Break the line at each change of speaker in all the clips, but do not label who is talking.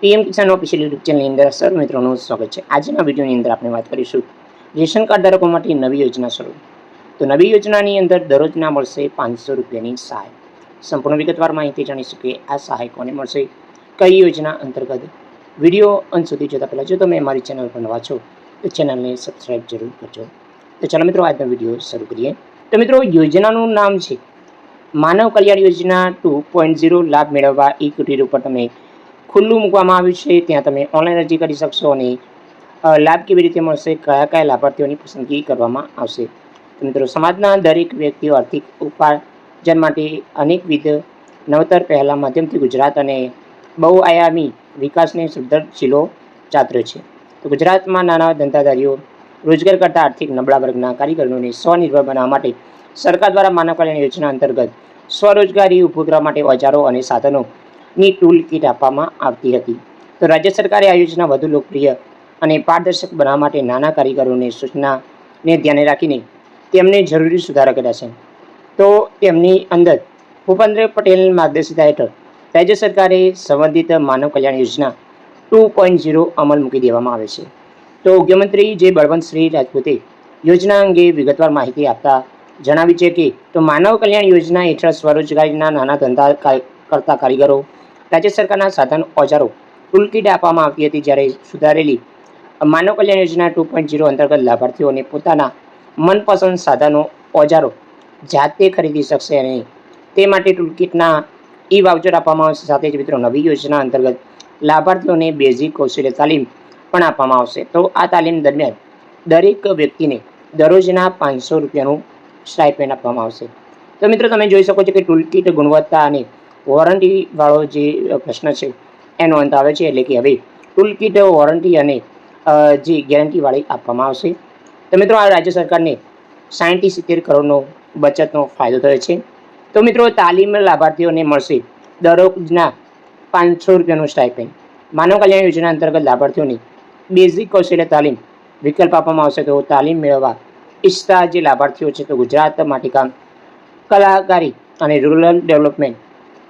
PM કિસાન official YouTube ચેનલની અંદર sir મિત્રોનું સ્વાગત છે. આજના વિડીયોની અંદર આપણે વાત કરીશું રેશન કાર્ડ ધારકો માટે નવી યોજના શરૂ. તો નવી યોજનાની અંદર દરરોજના મળશે પાંચસો રૂપિયાની સહાય. સંપૂર્ણ વિગતવાર માહિતી જાણીશું કે આ સહાય કોને મળશે, કઈ યોજના અંતર્ગત? વીડિયો અંત સુધી જોતા પહેલાં જો તમે મારી ચેનલ પર નવા છો, તો ચેનલને સબસ્ક્રાઈબ જરૂર કરજો. તો ચાલો મિત્રો આજનો વીડિયો શરૂ કરીએ. તો મિત્રો યોજનાનું નામ છે માનવ કલ્યાણ યોજના ટુ પોઈન્ટ ઝીરો લાભ મેળવવા ઈ કુટીર ઉપર તમે ખુલ્લું મૂકવામાં આવ્યું છે, ત્યાં તમે ઓનલાઈન અરજી કરી શકશો અને લાભ કેવી રીતે મળશે, કયા કયા લાભાર્થીઓની પસંદગી કરવામાં આવશે. મિત્રો, સમાજના દરેક વ્યક્તિઓ આર્થિક ઉપાર્જન માટે અનેકવિધ નવતર પહેલાં માધ્યમથી ગુજરાત અને બહુઆયામી વિકાસને સુધરશીલો ચાત્ર છે. તો ગુજરાતમાં નાના ધંધાધારીઓ, રોજગાર કરતા આર્થિક નબળા વર્ગના કારીગરોને સ્વનિર્ભર બનાવવા માટે સરકાર દ્વારા માનવ કલ્યાણ યોજના અંતર્ગત સ્વરોજગારી ઊભું માટે ઓજારો અને સાધનોની ટૂલ કિટ આપવામાં આવતી હતી. તો રાજ્ય સરકારે આ યોજના વધુ લોકપ્રિય અને પારદર્શક બનાવવા માટે નાના કારીગરોની સૂચનાને ધ્યાને રાખીને તેમને જરૂરી સુધારા કર્યા છે. તો તેમની અંદર ભૂપેન્દ્ર પટેલની માર્ગદર્શિતા હેઠળ રાજ્ય સરકારે સંબંધિત માનવ કલ્યાણ યોજના ટુ પોઈન્ટ ઝીરો અમલ મૂકી દેવામાં આવે છે. તો મુખ્યમંત્રી જે બળવંતશ્રી રાજપૂતે યોજના અંગે વિગતવાર માહિતી આપતા જણાવી છે કે, તો માનવ કલ્યાણ યોજના હેઠળ સ્વરોજગારીના નાના ધંધા કરતા કારીગરો રાજ્ય સરકારના સાધન ઓજારો ટૂલકીટ આપવામાં આવતી હતી જ્યારે સુધારેલી માનવ કલ્યાણ યોજના ટુ પોઈન્ટ ઝીરો અંતર્ગત લાભાર્થીઓને પોતાના મનપસંદ સાધનો ઓજારો જાતે ખરીદી શકશે અને તે માટે ટૂલકીટના ઈ વાઉચર આપવામાં આવશે. સાથે જ મિત્રો, નવી યોજના અંતર્ગત લાભાર્થીઓને બેઝિક કૌશલ્ય તાલીમ પણ આપવામાં આવશે. તો આ તાલીમ દરમિયાન દરેક વ્યક્તિને દરરોજના પાંચસો રૂપિયાનું સ્ટાઇપેન્ડ આપવામાં આવશે. તો મિત્રો, તમે જોઈ શકો છો કે ટૂલકીટ ગુણવત્તા અને વોરંટીવાળો જે પ્રશ્ન છે, એનો અંત આવે છે એટલે કે હવે ટૂલકીટ વોરંટી અને જે ગેરંટીવાળી આપવામાં આવશે. તો મિત્રો, આ રાજ્ય સરકારને સાહીઠથી સિત્તેર કરોડનો બચતનો ફાયદો થયો છે. તો મિત્રો, તાલીમ લાભાર્થીઓને મળશે દરરોજના પાંચસો રૂપિયાનું સ્ટાઇપેન્ડ માનવ કલ્યાણ યોજના અંતર્ગત લાભાર્થીઓને બેઝિક કૌશલ્ય તાલીમ વિકલ્પ આપવામાં આવશે. તો તાલીમ મેળવવા ઈચ્છતા જે લાભાર્થીઓ છે, તો ગુજરાત માટીકામ કલાકારી અને રૂરલ ડેવલપમેન્ટ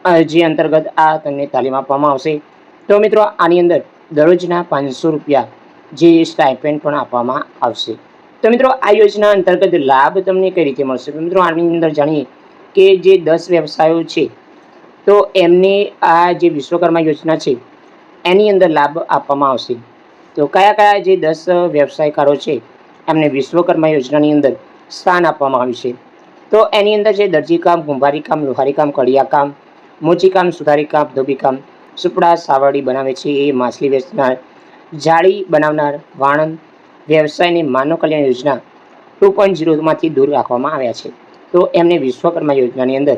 જે અંતર્ગત આ તમને તાલીમ આપવામાં આવશે. તો મિત્રો, આની અંદર દરરોજના પાંચસો રૂપિયા જે સ્ટાઇપેન્ડ પણ આપવામાં આવશે. તો મિત્રો, આ યોજના અંતર્ગત લાભ તમને કઈ રીતે મળશે? મિત્રો, આની અંદર જાણીએ કે જે દસ વ્યવસાયો છે, તો એમને આ જે વિશ્વકર્મા યોજના છે, એની અંદર લાભ આપવામાં આવશે. તો કયા કયા જે દસ વ્યવસાયકારો છે, એમને વિશ્વકર્મા યોજનાની અંદર સ્થાન આપવામાં આવ્યું છે? તો એની અંદર જે દરજીકામ કુંભારીકામ લુહારીકામ, કડિયાકામ મોચીકામ, સુધારીકામ, ધોબીકામ, સુપડા સાવરડી બનાવે છે એ માછલી વેચનાર, જાળી બનાવનાર, વાણંદ વ્યવસાયને માનવ કલ્યાણ યોજના ટુ પોઈન્ટ ઝીરોમાંથી દૂર રાખવામાં આવ્યા છે. તો એમને વિશ્વકર્મા યોજનાની અંદર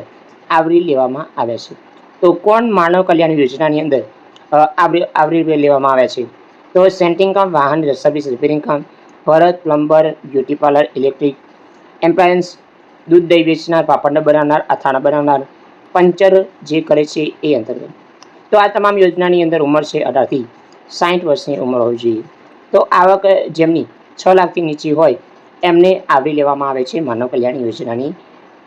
આવરી લેવામાં આવ્યા છે. તો કોણ માનવ કલ્યાણ યોજનાની અંદર આવરી આવરી લેવામાં આવ્યા છે? તો સેન્ટિંગ કામ, વાહન સર્વિસ રિપેરિંગ કામ, ભરત, plumber, beauty parlour, electric, appliance, દૂધ, દહીં વેચનાર પાપડ બનાવનાર, અથાણા બનાવનાર પંચર જે કરે છે એ અંતર્ગત. તો આ તમામ યોજનાની અંદર ઉંમર છે અઢારથી સાઠ વર્ષની ઉંમર હોવી જોઈએ. તો આવક જેમની છ લાખથી નીચી હોય, એમને આવરી લેવામાં આવે છે માનવ કલ્યાણ યોજનાની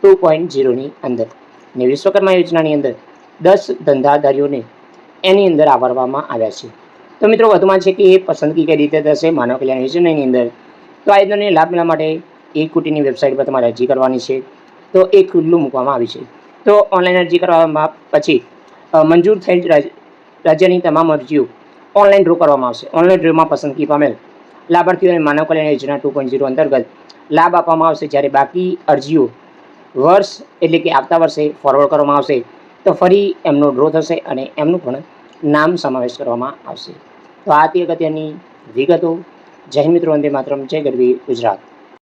ટુ પોઈન્ટ ઝીરોની અંદર. ને વિશ્વકર્મા યોજનાની અંદર દસ ધંધાધારીઓને એની અંદર આવરવામાં આવ્યા છે. તો મિત્રો, વધુમાં છે કે એ પસંદગી કઈ રીતે થશે માનવ કલ્યાણ યોજનાની અંદર? તો આ યોજનાને લાભ મેળવવા માટે એ કુટીની વેબસાઇટ પર તમારે અરજી કરવાની છે. તો એ ખુલ્લું મૂકવામાં આવી છે. તો ઓનલાઈન અરજી કરવામાં પછી મંજૂર થયેલ રાજ- રાજ્યની તમામ અરજીઓ ઓનલાઈન ડ્રો કરવામાં આવશે. ઓનલાઈન ડ્રોમાં પસંદગી પામેલ લાભાર્થીઓને માનવ કલ્યાણ યોજના ટુ પોઈન્ટ ઝીરો અંતર્ગત લાભ આપવામાં આવશે. જ્યારે બાકી અરજીઓ વર્ષ, એટલે કે આવતા વર્ષે ફોરવર્ડ કરવામાં આવશે, તો ફરી એમનો ડ્રો થશે અને એમનું પણ નામ સમાવેશ કરવામાં આવશે. તો આ તે અગત્યની વિગતો. જય મિત્રો, વંદે માતરમ. જય ગરવી ગુજરાત.